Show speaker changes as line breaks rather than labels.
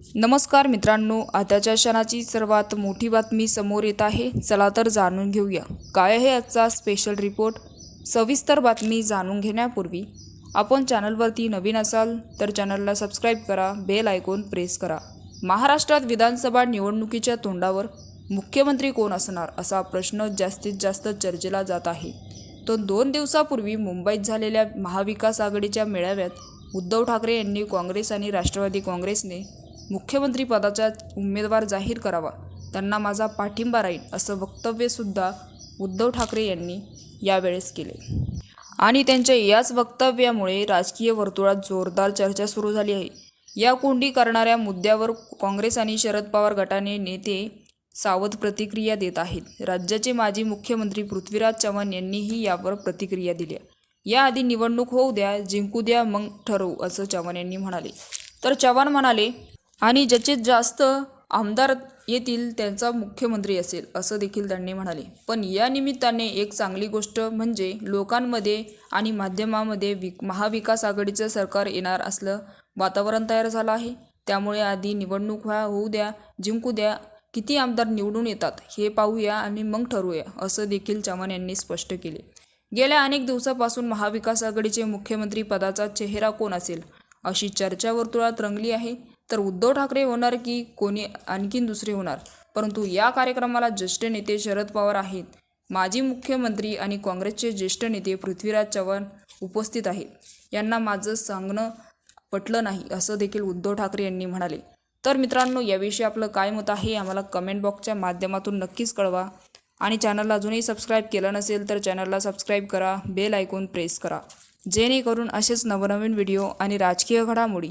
नमस्कार मित्रांनो आताच्या क्षणाची सर्वात मोठी बातमी समोर येत आहे. चला तर जाणून घेऊया. काय आहे आजचा स्पेशल रिपोर्ट सविस्तर बातमी जाणून घेण्यापूर्वी आपण चॅनलवरती नवीन असाल तर चॅनलला सबस्क्राईब करा बेल आयकॉन प्रेस करा. महाराष्ट्रात विधानसभा निवडणुकीच्या तोंडावर मुख्यमंत्री कोण असणार असा प्रश्न जास्तीत जास्त चर्चेला जात आहे. तो दोन दिवसापूर्वी मुंबईत झालेल्या महाविकास आघाडीच्या मेळाव्यात उद्धव ठाकरे यांनी काँग्रेस आणि राष्ट्रवादी काँग्रेसने मुख्यमंत्रीपदाचा उमेदवार जाहीर करावा. त्यांना माझा पाठिंबा राहील असं वक्तव्यसुद्धा उद्धव ठाकरे यांनी यावेळेस केले. आणि त्यांच्या याच वक्तव्यामुळे राजकीय वर्तुळात जोरदार चर्चा सुरू झाली आहे. या कोंडी करणाऱ्या मुद्द्यावर काँग्रेस आणि शरद पवार गटाने नेते सावध प्रतिक्रिया देत आहेत. राज्याचे माजी मुख्यमंत्री पृथ्वीराज चव्हाण यांनीही यावर प्रतिक्रिया दिल्या. याआधी निवडणूक होऊ द्या जिंकू द्या मग ठरवू असं चव्हाण यांनी म्हणाले. तर चव्हाण म्हणाले आणि ज्याचे जास्त आमदार येतील त्यांचा मुख्यमंत्री असेल असं देखील त्यांनी म्हणाले. पण या निमित्ताने एक चांगली गोष्ट म्हणजे लोकांमध्ये आणि माध्यमामध्ये विक महाविकास आघाडीचं सरकार येणार असलं वातावरण तयार झालं आहे. त्यामुळे आधी निवडणूक व्हा होऊ द्या जिंकू द्या किती आमदार निवडून येतात हे पाहूया आणि मग ठरवूया असं देखील चव्हाण यांनी स्पष्ट केले. गेल्या अनेक दिवसापासून महाविकास आघाडीचे मुख्यमंत्री पदाचा चेहरा कोण असेल अशी चर्चा वर्तुळात रंगली आहे. तर उद्धव ठाकरे होणार की कोणी आणखीन दुसरे होणार? परंतु या कार्यक्रमाला ज्येष्ठ नेते शरद पवार आहेत. माजी मुख्यमंत्री आणि काँग्रेसचे ज्येष्ठ नेते पृथ्वीराज चव्हाण उपस्थित आहेत. यांना माझं सांगणं पटलं नाही असं देखील उद्धव ठाकरे यांनी म्हणाले. तर मित्रांनो याविषयी आपलं काय मत आहे आम्हाला कमेंट बॉक्सच्या माध्यमातून नक्कीच कळवा. आणि चॅनलला अजूनही सबस्क्राईब केलं नसेल तर चॅनलला सबस्क्राईब करा. बेल आयकॉन प्रेस करा. जेणेकरून असेच नवनवीन व्हिडिओ आणि राजकीय घडामोडी